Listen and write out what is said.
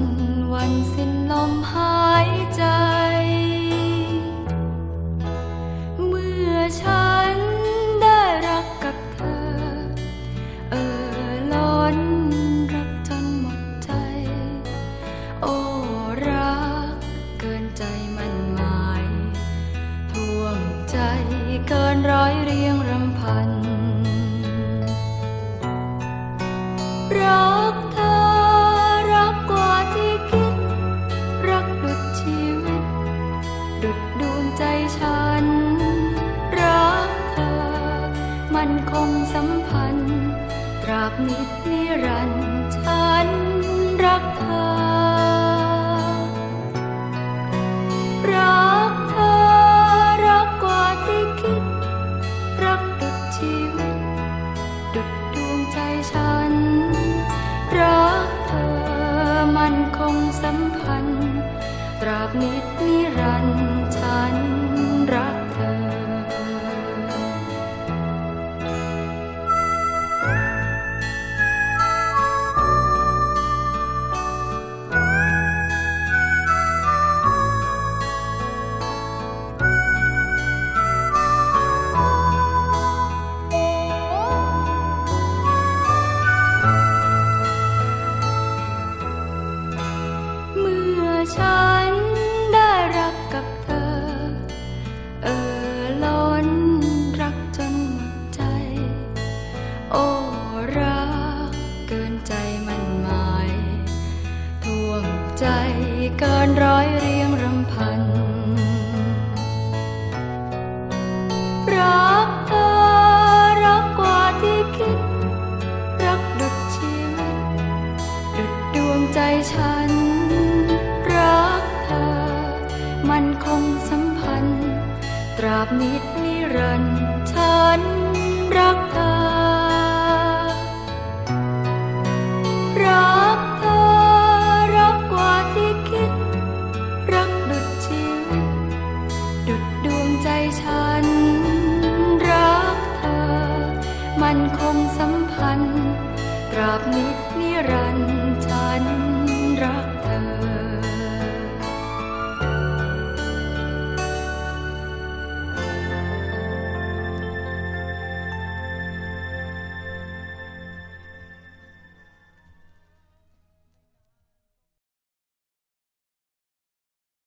นวันสิ้นลมหายใจ เมื่อฉันได้รักกับเธอ เออล้นรักจนหมดใจ โอ้รักเกินใจมันหมายท่วมใจเกินร้อยเรียงรำพัน รักเธอ มันคงสัมพันธ์ ตราบนิดนิรันดร์ฉันรักเธอ รักเธอ รักกว่าที่คิด รักดุจชีวิต ดุดดวงใจฉัน รักเธอมันคงสัมพันธ์ ตราบนิด เกินร้อยเรียงรำพัน รักเธอรักกว่าที่คิด รักดุจชีวิต ดุจดวงใจฉัน รักเธอ มันคงสัมพันธ์ ตราบนิดนิรันดร์ฉันรักเธอ มันคงสัมพันธ์ตราบนิด